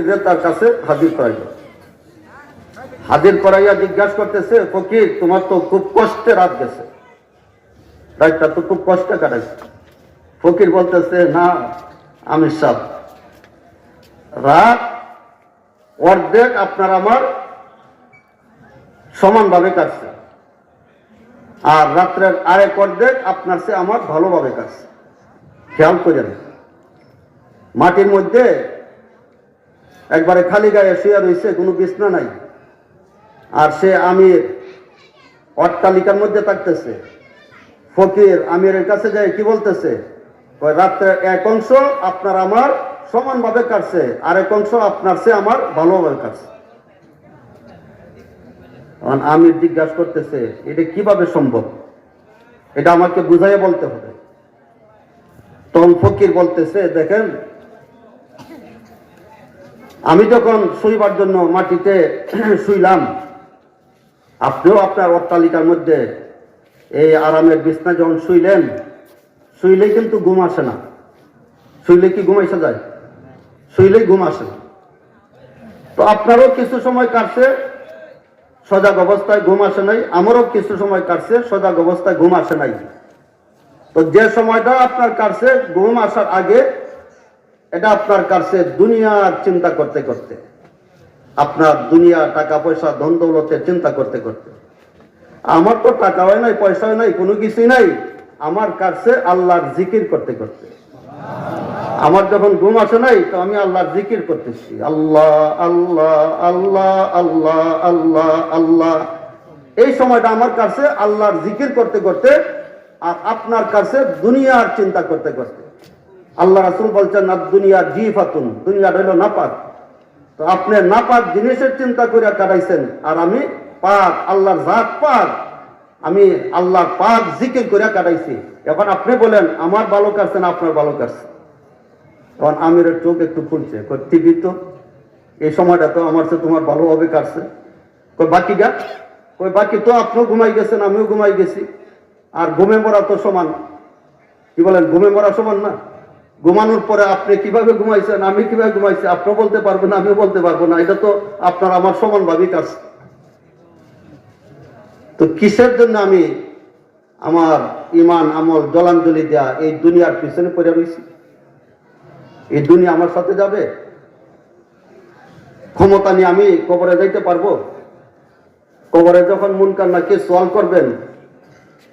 ফকিরে তার কাছে হাজির করাইল। হাজির করাইয়া জিজ্ঞাসা করতেছে, ফকির, তোমার তো খুব কষ্টে রাত গেছে। রাতটা তো খুব কষ্টে কাটাইছে। ফকির বলতেছে, না, আমি সব রাত অর্ধেক আপনার আমার সমানভাবে কাটছে। আর রাত্রের আরেক অর্ধেক আপনার সে আমার ভালোভাবে কাটছে। খেয়াল মাটির মধ্যে একবারে খালি গায়ে শুয়ে রয়েছে কোনো বিছনা নাই। আর সে আমির অট্টালিকার মধ্যে থাকতেছে। ফকির আমিরের কাছে যায়, কি বলতেছে? রাত্রে এক অংশ আপনার আমার সমানভাবে কাটছে আর এক অংশ আপনার সে আমার ভালোভাবে কাটছে। আমির জিজ্ঞাসা করতেছে, এটা কীভাবে সম্ভব? এটা আমাকে বুঝাইয়ে বলতে হবে। তখন ফকির বলতেছে, দেখেন আমি যখন শুইবার জন্য মাটিতে শুইলাম, আপনিও আপনার অট্টালিকার মধ্যে এই আরামের বিছনা যখন শুইলেন, শুইলেই কিন্তু ঘুম আসে না। শুইলে কি ঘুমাইসা যায়? শুইলেই ঘুম আসে। না তো আপনারও কিছু সময় কাটছে, সজাগ অবস্থায় ঘুম আসে নাই। আমারও কিছু সময় কাটছে, সজাগ অবস্থায় ঘুম আসে নাই। তো যে সময়টা আপনার কাটছে, ঘুম আসার আগে এটা আপনার কাছে দুনিয়ার চিন্তা করতে করতে, আপনার দুনিয়া টাকা পয়সা, ধন দৌলতের চিন্তা করতে করতে। আমার তো টাকা হয় নাই, পয়সা নাই, কোনো কিছুই নাই। আমার কাছে আল্লাহর জিকির করতে করতে। আমার যখন ঘুম আসে নাই, তো আমি আল্লাহর জিকির করতেছি। আল্লাহ আল্লাহ আল্লাহ আল্লাহ আল্লাহ আল্লাহ। এই সময়টা আমার কাছে আল্লাহর জিকির করতে করতে আর আপনার কাছে দুনিয়ার চিন্তা করতে করতে। আল্লাহ রাসুল বলছেন না দুনিয়া জি ফাতুন দুনিয়া রইল নাপাক। তো আপনি নাপাক জিনিসের চিন্তা করে কাটাইছেন, আর আমি পাক, আল্লাহর জাত পাক। আমি আল্লাহ পাক জিকির করে কাটাইছি। এখন আপনি বলেন, আমার ভালো কাটছে না আপনার ভালো কাটছে? তখন আমিরের চোখ একটু ফুলছে টিভি তো? এই সময়টা তো আমার তো তোমার ভালোভাবে কাটছে। কই, বাকি গা? কই, বাকি তো আপনিও ঘুমাই গেছেন, আমিও ঘুমাই গেছি। আর ঘুমে মরা তো সমান। কি বলেন, ঘুমে মরা সমান না? ঘুমানোর পরে আপনি কীভাবে ঘুমাইছেন, আমি কীভাবে ঘুমাইছি, আপনিও বলতে পারবেন আমিও বলতে পারব না, এটা তো আপনার আমার সমানভাবেই কাজ। তো কিসের জন্য আমি আমার ইমান আমল, জলাঞ্জলি দেয়া এই দুনিয়ার পিছনে পড়ে রয়েছি এই দুনিয়া আমার সাথে যাবে? ক্ষমতা নিয়ে আমি কবরে যাইতে পারব? কবরে যখন মন কান্নাকে সোয়াল করবেন,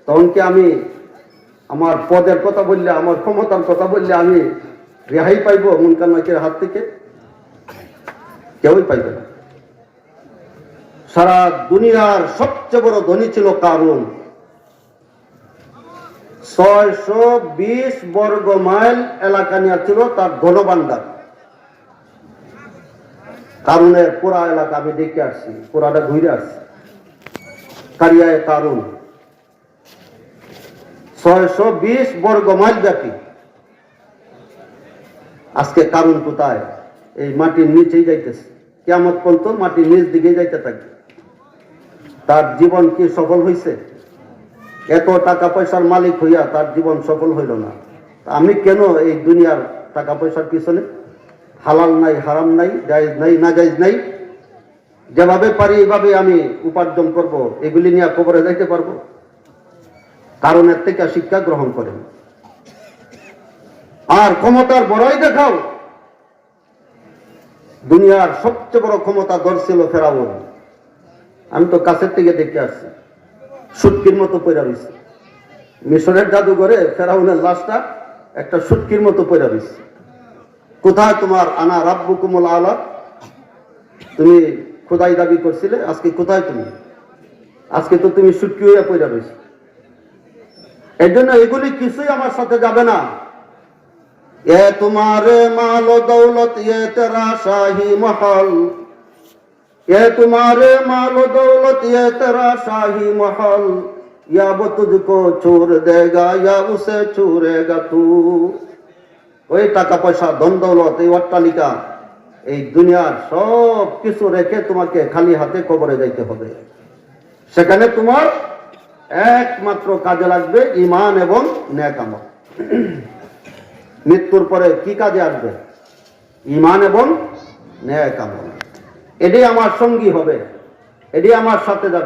তখন কি আমি আমার পদের কথা বললে, আমার ক্ষমতার কথা বললে আমি রেহাই পাইব মুনকার নাকির হাত থেকে? কেউই পাইবে না। সারা দুনিয়ার সবচেয়ে বড় ধনী ছিল কারুন। ছয়শো বিশ বর্গ মাইল এলাকা নিয়ে ছিল তার ঘনবান্ডার কারুনের পুরা এলাকা আমি দেখে আসছি, পুরাটা ঘুরে আসছি। কারিয়ায় কারুন। ছয়শো বিশ বর্গ মাইল ব্যাপী আজকে কারণ কোথায়? এই মাটির নিচেই যাইতেছে। কেমন পর্যন্ত মাটির নিচ দিকে যাইতে থাকবে। তার জীবন কি সফল হয়েছে এত টাকা পয়সার মালিক হইয়া তার জীবন সফল হইল না। আমি কেন এই দুনিয়ার টাকা পয়সার পিছনে? হালাল নাই, হারাম নাই, জায়জ নাই না জায়জ নাই? যেভাবে পারি এইভাবে আমি উপার্জন করব, এগুলি নিয়ে কবরে যাইতে পারব? কারণের থেকে শিক্ষা গ্রহণ করেন। আর ক্ষমতার বড়ই দেখাও, দুনিয়ার সবচেয়ে বড় ক্ষমতা ধরছিল ফেরাউন। আমি তো কাছের থেকে দেখে আসছি, সুটকির মতো পয়রা রয়েছে মিশরের জাদুঘরে ফেরাউনের লাশটা একটা সুটকির মতো পয়রা রয়েছে কোথায় তোমার আনা রাব্বু কুমল আলা? তুমি খোদাই দাবি করছিলে, আজকে কোথায় তুমি? আজকে তো তুমি সুটকি হইয়া পয়রা রয়েছে এর জন্য এগুলি কিছুই আমার সাথে যাবে না এ তোমার মাল দৌলত এ তেরা শাহী মহল এ তোমার মাল দৌলত এ তেরা শাহী মহল या वो तुझको छोड़ देगा या उसे छोड़ेगा तू ওই টাকা পয়সা ধন দৌলত এই অট্টালিকা এই দুনিয়ার সব কিছু রেখে তোমাকে খালি হাতে কবরে যাইতে হবে সেখানে তোমার একমাত্র কাজে লাগবে ইমান এবং ন্যাকামত মৃত্যুর পরে কি কাজে আসবে? ইমান এবং ন্যায় এটি আমার সঙ্গী হবে। এটি আমার সাথে যাবে।